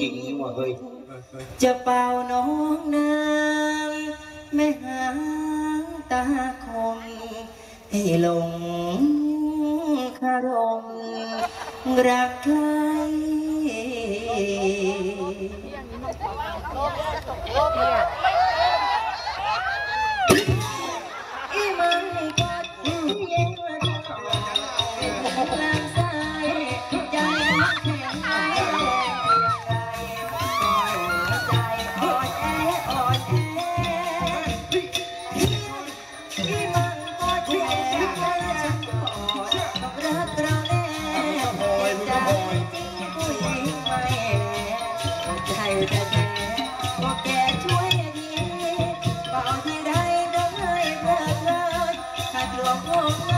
กิ่งนี่ว่าเฮ้ยจะเป่าน้องน้ำไม่หางตาคมให้หลงคารมรักใครอีมันกัดเย็น Oh,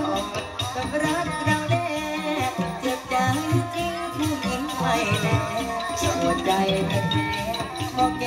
ไม่แน่หัใจพอแก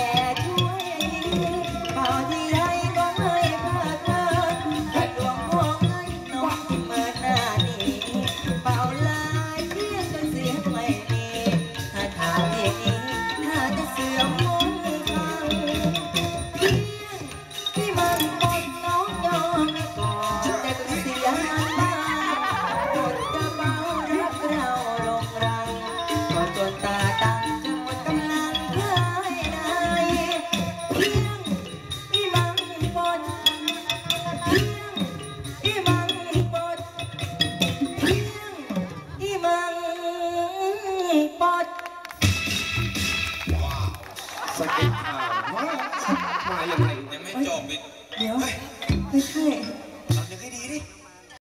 哎呀哎呀哎呀哎呀哎呀